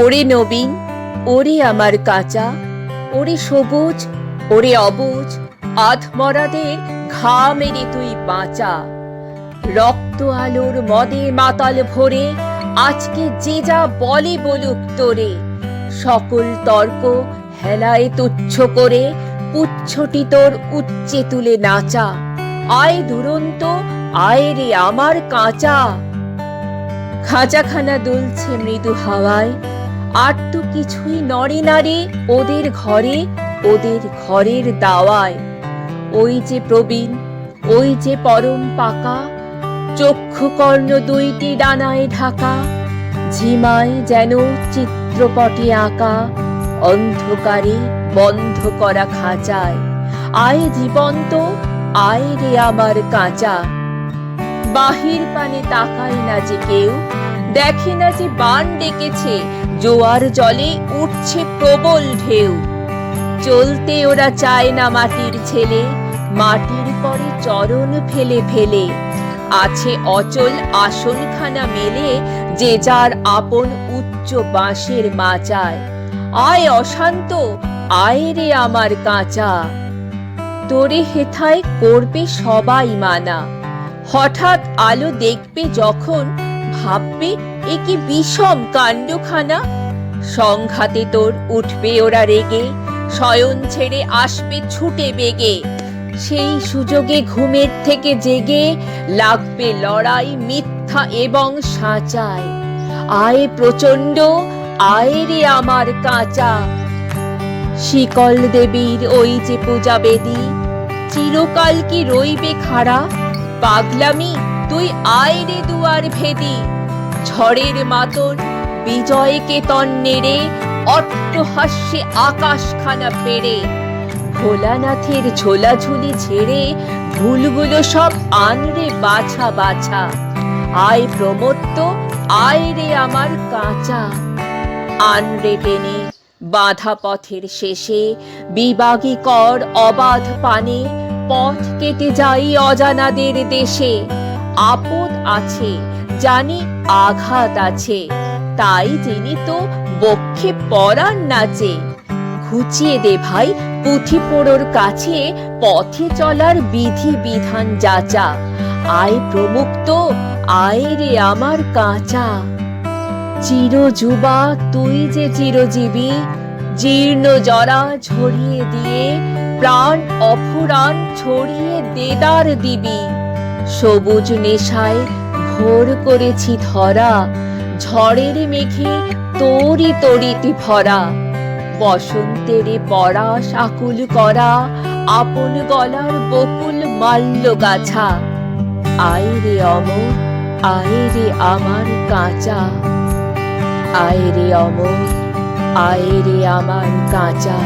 ওরে নবীন ওরে আমার কাঁচা, ওরে সবুজ, ওরে অবুজ আধমরাদের ঘা মেরে তুই বাঁচা। রক্ত আলোর মদে মাতাল ভরে, আজকে যে যা বলে বলুক তোরে। সকল তর্ক হেলায় তুচ্ছ করে, পুচ্ছটি তোর উচ্চে তুলে নাচা। আয় দুরন্ত, আয় রে আমার কাঁচা। খাঁচাখানা দুলছে মৃদু হাওয়ায় আর তো কিছুই নড়ে নারে ওদের ঘরে, ওদের ঘরের দাওয়ায়। ওই যে প্রবীণ, ওই যে পরম পাকা, চক্ষু কর্ণ দুইটি ডানায় ঢাকা, ঝিমায় যেন চিত্রপটে আঁকা, অন্ধকারে বন্ধ করা খাঁচায়। আয় জীবন্ত, আয় রে আমার কাঁচা। বাহির পানে তাকায় না যে কেউ দেখে না যে বান ডেকেছে। জোয়ার জলে উঠছে প্রবল ঢেউ। চলতে ওরা চায় না মাটির ছেলে। মাটির পরে চরণ ফেলে ফেলে। আছে অচল আসনখানা মেলে, যে যার আপন উচ্চ বাঁশের মাচায়। আয় অশান্ত, আয় রে আমার কাঁচা। তোরে হেথায় করবে সবাই মানা। হঠাৎ আলো দেখবে যখন ভাববে এ কি বিষম কাণ্ডখানা? সংঘাতে তোর উঠবে ওরা রেগে, শয়ন ছেড়ে আসবে ছুটে বেগে। সেই সুযোগে ঘুমের থেকে জেগে লাগবে লড়াই, মিথ্যা এবং সাঁচায় আয় প্রচণ্ড আয় রে আমার কাঁচা। শিকল দেবীর ওই যে পূজা বেদী, চিরকাল কি রইবে খাড়া? পাগলামি তুই রে দুয়ার ভেদি। ঝড়ের মাতন বিজয় কেতন নেড়ে অট্টহাস্যে আকাশখানা পেড়ে ভোলানাথের ঝোলাঝুলি ছেড়ে ভুলগুলো সব আনরে বাছা বাছা। আয় প্রমত্ত, আয় রে আমার কাঁচা। আনরে টেনে বাধা পথের শেষে, বিবাগী কর অবাধ পানে, পথ কেটে যাই অজানাদের দেশে। আপদ আছে, জানি আঘাত আছে, তাই যিনি তো বক্ষে পরাণ নাচে। ঘুচিয়ে দে ভাই পুঁথি পোড়োর কাছে, পথে চলার বিধি বিধান যাচা। আয় প্রমুক্ত, আয় রে আমার কাঁচা। চির যুবা তুই যে চিরজীবী, জীর্ণ জরা ঝরিয়ে দিয়ে, প্রাণ অফুরান ছড়িয়ে দেদার দিবি। সবুজ নেশায় ভোর করেছি ধরা, ঝড়ের মেঘে তোরি তরিতি ভরা বসন্তের পরাশ আকুল করা, আপন গলার বকুল মাল্য গাছা। আয় রে অমর, আয় রে আমার কাঁচা। আয় রে অমর, আয় রে আমার কাঁচা।